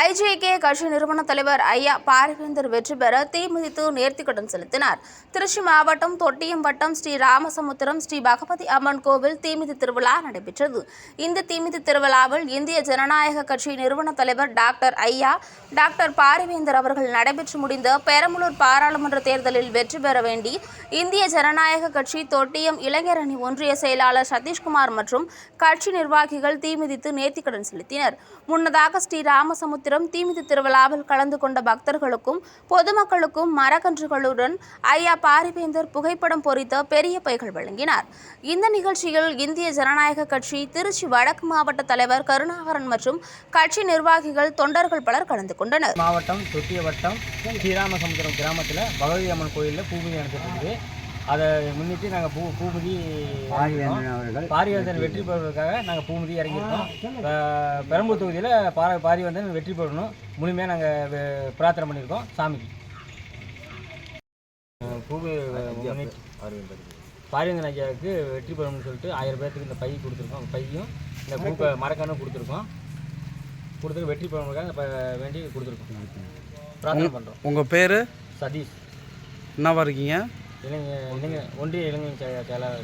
IJK கட்சி நிறுவன தலைவர் ஐயா பாரவேந்தர் வெற்றி பெற தீமிதித்து நேர்த்திக்கடன் செலுத்தினார். திருச்சி மாவட்டம் தொட்டியம் வட்டம் ஸ்ரீ ராமசமுத்திரம் ஸ்ரீ பகவதி அம்மன் கோவில் தீமிதி திருவிழா நடைபெற்றது. இந்த தீமிதி திருவிழாவில் இந்திய ஜனநாயக கட்சி நிறுவன தலைவர் டாக்டர் ஐயா டாக்டர் பாரவேந்தர் அவர்கள் நடைபெற்று முடிந்த பெரம்பலூர் பாராளுமன்ற தேர்தலில் வெற்றி பெற வேண்டி இந்திய ஜனநாயக கட்சி தொட்டியம் இளைஞர் அணி ஒன்றிய செயலாளர் சதீஷ்குமார் மற்றும் கட்சி நிர்வாகிகள் தீமிதித்து நேர்த்திக்கடன் செலுத்தினர். முன்னதாக ஸ்ரீ ராமசமுத்திரம் தீமிதி திருவிழாவில் கலந்து கொண்ட பக்தர்களுக்கும் பொதுமக்களுக்கும் மரக்கன்றுகளுடன் ஐயா பாரிவேந்தர் புகைப்படம் பொறித்த பெரிய பைகள் வழங்கினார். இந்த நிகழ்ச்சியில் இந்திய ஜனநாயக கட்சி திருச்சி வடக்கு மாவட்ட தலைவர் கருணாகரன் மற்றும் கட்சி நிர்வாகிகள் தொண்டர்கள் பலர் கலந்து கொண்டனர். மாவட்டம் தொட்டிய வட்டம் ஸ்ரீராமசமுத்திரம் கிராமத்தில் பகவதி அம்மன் கோயிலில் பூமி நடந்துட்டு இருக்குது. அதை முன்னிட்டு நாங்கள் பூ பூமிதி அவர்கள் பாரிவேந்தன் வெற்றி பெறுவதற்காக நாங்கள் பூமிதி இறங்கியிருக்கோம். பெ- பெரம்பலூர் தொகுதியில் பார பாரிவேந்தன் வெற்றி பெறணும். முழுமையாக நாங்கள் பிரார்த்தனை பண்ணியிருக்கோம். சாமிக்கு. பூமி முன்னிட்டு பாரிவேந்தன் ஐயாவுக்கு வெற்றி பெறணும்னு சொல்லிட்டு ஆயிரம் பேர்த்துக்கு இந்த பை கொடுத்துருக்கோம். பையும் இந்த பூக்க மரக்கன்றும் கொடுத்துருக்கோம். கொடுத்துருக்கு வெற்றி பெறணுக்காக வேண்டி கொடுத்துருக்கோம். பிரார்த்தனை பண்ணுறோம் உங்கள் பேர்? சதீஷ். என்னவா இருக்கீங்க? இளைஞ இளைஞ ஒன்றிய இளைஞர் செயலாளர்